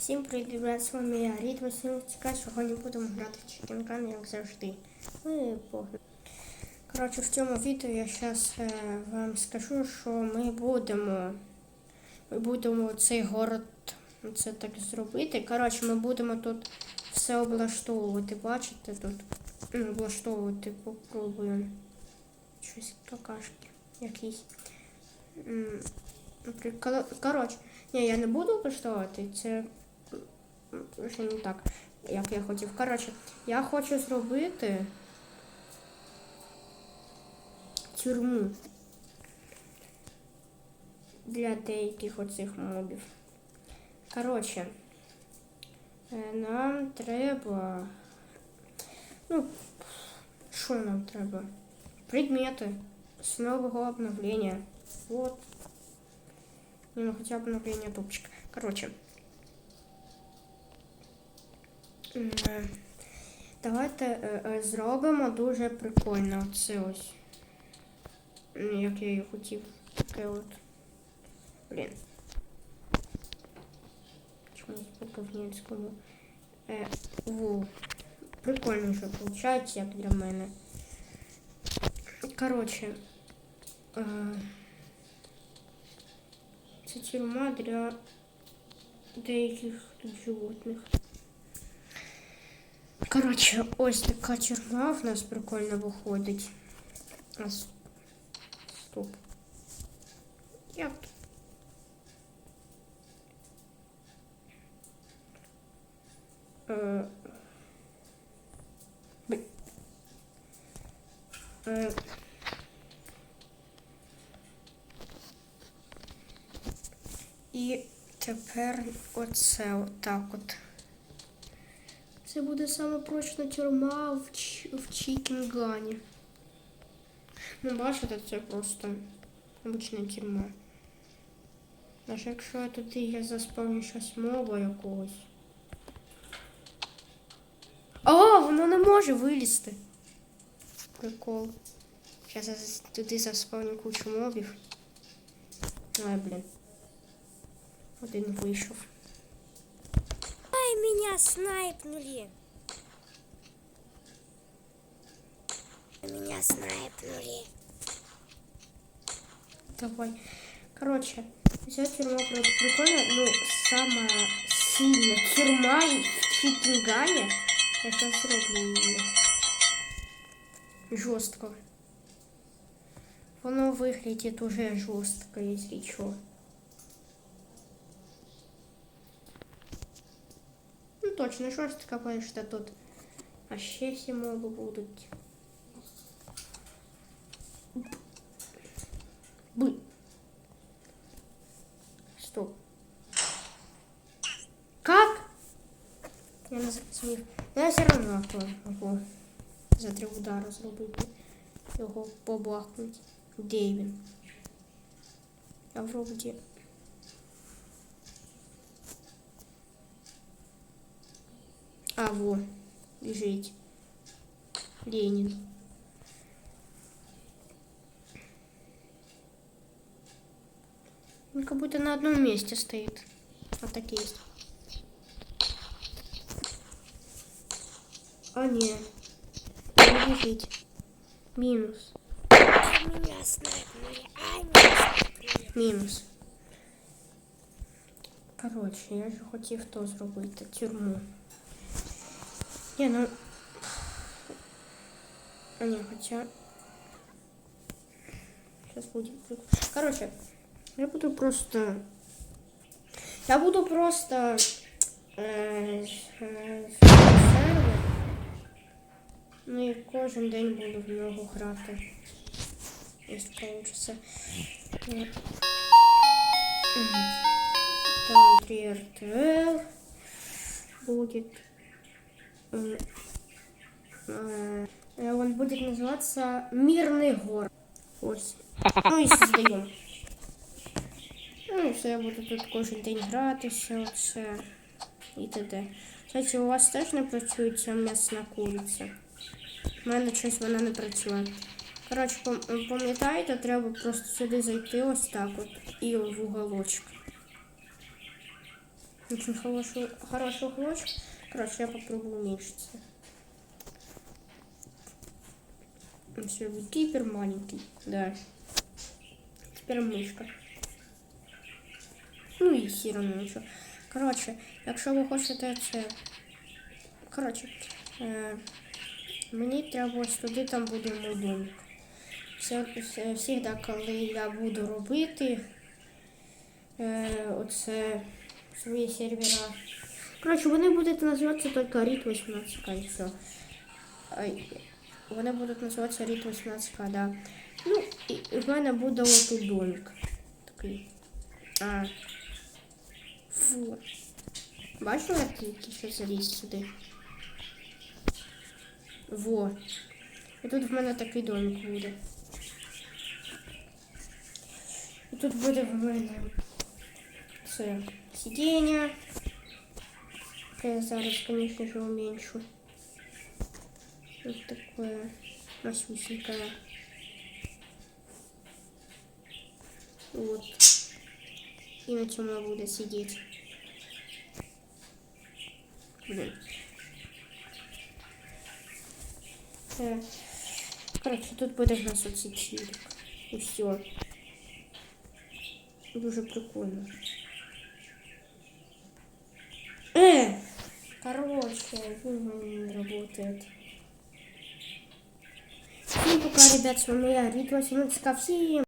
Всім привіт, ребят, з вами я, Рід Васильчика. Сьогодні будемо грати в Чікінкан, як завжди. Погнали. Коротше, в цьому відео я зараз е, вам скажу, що ми будемо. Ми будемо цей город це так зробити. Коротше, ми будемо тут все облаштовувати. Бачите тут? Ну, Облаштовувати попробуємо. Щось какашки якісь. Коротше, ні, я не буду облаштовувати. Це м, не так, як я хотів. Коротше, я хочу зробити тюрму для деяких оцих мобів. Коротше, е, нам треба. Ну, що нам треба? Предмети с нового обновления. Вот. Не, ну хотя бы обновление топчика. Короче. Е, Давайте е, е, зробимо дуже прикольно. Це ось. Як я її хотів. Таке от. Блін. Чомусь по ковнінському. Е, во. Прикольно вже виходить, як для мене. Короче. Е, це тюрма для деяких тут животних. Коротше, ось така тюрма в нас прикольно виходить. А, стоп. Як? тут? Е. Е, І тепер оце отак от. Це буде саме прочна тюрма в, Ч... в Чікінгані. Ну, бачите, це просто обична тюрма. Аж якщо я тут я заспавню щось мова якогось. О, воно не може вилізти. Прикол. Зараз я туди заспавню кучу мобів. Ой, блін. Один вийшов. меня снайпнули. Меня снайпнули. Давай. Короче, вся тюрьма просто прикольная, но самая сильная тюрьма в Читингане. Это сейчас роблю ее. Жестко. Воно выглядит уже жестко, если чё. точно жорстко, потому что тут а ще всі моби будуть. Бы. Стоп. Как? Я не зрозумів. Ну, Я все одно то можу за три удари зробити. Його побахнуть. Де він? А вроді. А, во. Біжить. Ленін. Он как будто на одном месте стоит. Вот так есть. А не. Не бежить. Минус. Ай, меня снайпнули. Ай, меня снайпнули. Мінус. Коротше, я ж хотів то зробити. Тюрму. Ні, ну. А ні, хоча. Сейчас будет. прик- Короче, я буду просто. Я буду просто. Е, е, сервер. Ну і кожен день буду в нього грати. Якщо получится. Е, Там 3 RTL будет. М, э, э, Он будет называться Мирный город. Ось. Ну і создаємо. Ну і все, я буду тут кожен день гратися, оце і т.д. Кстати, у вас теж не працює ця м'ясна куриця? У мене щось вона не працює. Коротше, пам- пам'ятаєте, треба просто сюди зайти ось так от і в уголочок. Очень хороший, хороший уголочек. Короче, я попробую уменьшиться. Все, гипер маленький, да. Теперь мышка. Ну і все одно нічого. Коротше, якщо ви хочете це. Коротше, е, мені треба туди, там буде мій домик. Все, все, всегда, коли я буду робити е, оце свої сервера. Коротше, вони будуть називатися тільки RIT 18К і все. Вони будуть називатися RIT 18К, да. Ну, і в мене буде отут домик. Такий. А. Фу. Бачила, як що заліз сюди? Во. І тут в мене такий домик буде. І тут буде в мене це сидіння. Я зараз, конечно же, уменьшу. Вот такое масюсенькое. Вот. И на чем я буду сидеть. Блин. Е, Коротше, тут буде в нас оцей тілік. І все. Дуже прикольно. Э! Короче, работает. Всем пока, ребят, с вами я, Ритва ко Всем